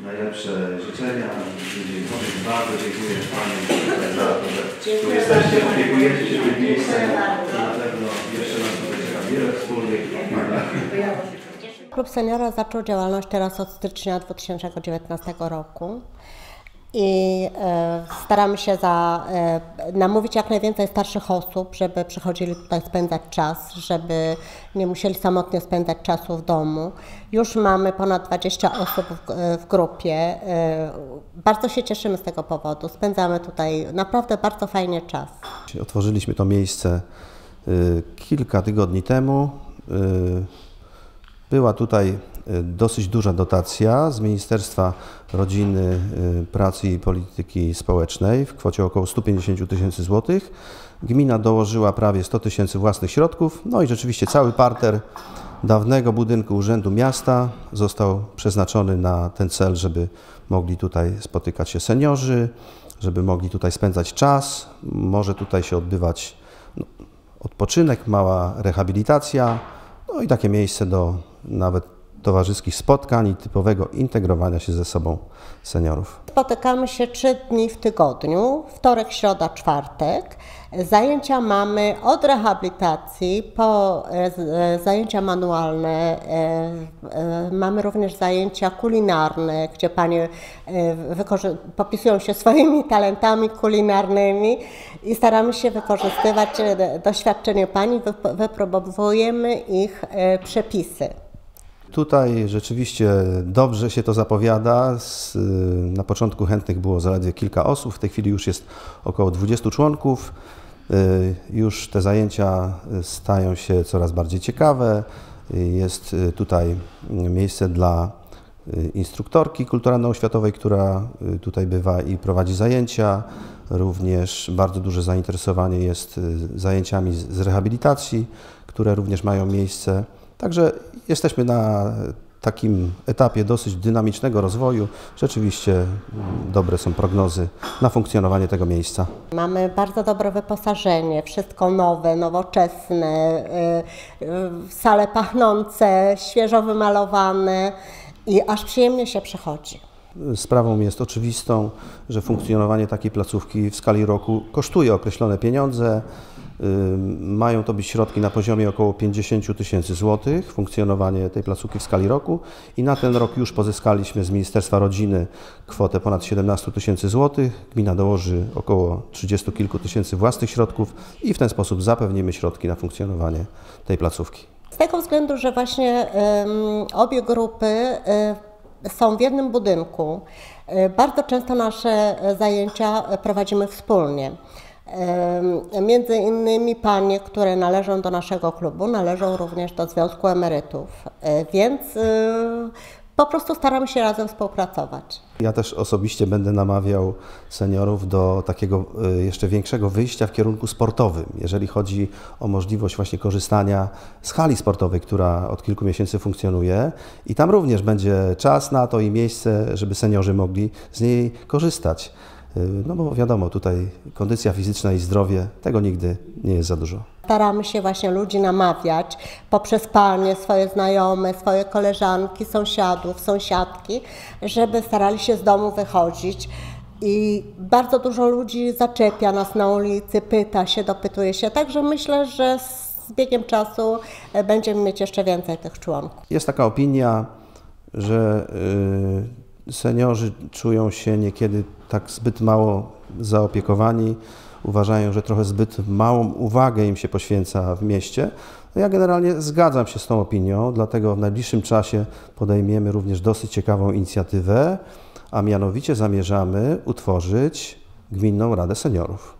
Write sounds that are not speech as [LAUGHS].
najlepsze życzenia. Bardzo dziękuję Pani za to, że tu jesteście, opiekujecie się tym miejscem. Na pewno jeszcze nas tutaj czeka wiele wspólnych. Klub Seniora zaczął działalność teraz od stycznia 2019 roku i e, staramy się za, e, namówić jak najwięcej starszych osób, żeby przychodzili tutaj spędzać czas, żeby nie musieli samotnie spędzać czasu w domu. Już mamy ponad 20 osób w, w grupie. E, bardzo się cieszymy z tego powodu. Spędzamy tutaj naprawdę bardzo fajnie czas. Otworzyliśmy to miejsce kilka tygodni temu. Była tutaj dosyć duża dotacja z Ministerstwa Rodziny, y, Pracy i Polityki Społecznej w kwocie około 150 tysięcy złotych. Gmina dołożyła prawie 100 tysięcy własnych środków, no i rzeczywiście cały parter dawnego budynku Urzędu Miasta został przeznaczony na ten cel, żeby mogli tutaj spotykać się seniorzy, żeby mogli tutaj spędzać czas, może tutaj się odbywać no, odpoczynek, mała rehabilitacja, no i takie miejsce do nawet towarzyskich spotkań i typowego integrowania się ze sobą seniorów. Spotykamy się trzy dni w tygodniu, wtorek, środa, czwartek. Zajęcia mamy od rehabilitacji po e, zajęcia manualne. E, e, mamy również zajęcia kulinarne, gdzie panie popisują się [LAUGHS] swoimi talentami kulinarnymi i staramy się wykorzystywać doświadczenie pani, wypróbowujemy ich przepisy. Tutaj rzeczywiście dobrze się to zapowiada. Na początku chętnych było zaledwie kilka osób, w tej chwili już jest około 20 członków. Y, już te zajęcia stają się coraz bardziej ciekawe. Jest y, tutaj miejsce dla y, instruktorki kulturalno-oświatowej, która tutaj bywa i prowadzi zajęcia. Również bardzo duże zainteresowanie jest zajęciami z rehabilitacji, które również mają miejsce. Także jesteśmy na takim etapie dosyć dynamicznego rozwoju. Rzeczywiście mm, dobre są prognozy na funkcjonowanie tego miejsca. Mamy bardzo dobre wyposażenie, wszystko nowe, nowoczesne, y, y, sale pachnące, świeżo wymalowane i aż przyjemnie się przychodzi. Sprawą jest oczywistą, że funkcjonowanie takiej placówki w skali roku kosztuje określone pieniądze. Mają to być środki na poziomie około 50 tysięcy złotych, funkcjonowanie tej placówki w skali roku i na ten rok już pozyskaliśmy z Ministerstwa Rodziny kwotę ponad 17 tysięcy złotych. Gmina dołoży około 30 kilku tysięcy własnych środków i w ten sposób zapewnimy środki na funkcjonowanie tej placówki. Z tego względu, że właśnie obie grupy y, są w jednym budynku, y, bardzo często nasze zajęcia prowadzimy wspólnie. Między innymi panie, które należą do naszego klubu, należą również do Związku Emerytów, e, więc e, po prostu staramy się razem współpracować. Ja też osobiście będę namawiał seniorów do takiego e, jeszcze większego wyjścia w kierunku sportowym, jeżeli chodzi o możliwość właśnie korzystania z hali sportowej, która od kilku miesięcy funkcjonuje i tam również będzie czas na to i miejsce, żeby seniorzy mogli z niej korzystać. No bo wiadomo, tutaj kondycja fizyczna i zdrowie, tego nigdy nie jest za dużo. Staramy się właśnie ludzi namawiać poprzez panie, swoje znajome, swoje koleżanki, sąsiadów, sąsiadki, żeby starali się z domu wychodzić. I bardzo dużo ludzi zaczepia nas na ulicy, pyta się, dopytuje się. Także myślę, że z biegiem czasu e, będziemy mieć jeszcze więcej tych członków. Jest taka opinia, że y, seniorzy czują się niekiedy tak zbyt mało zaopiekowani, uważają, że trochę zbyt małą uwagę im się poświęca w mieście. No ja generalnie zgadzam się z tą opinią, dlatego w najbliższym czasie podejmiemy również dosyć ciekawą inicjatywę, a mianowicie zamierzamy utworzyć Gminną Radę Seniorów.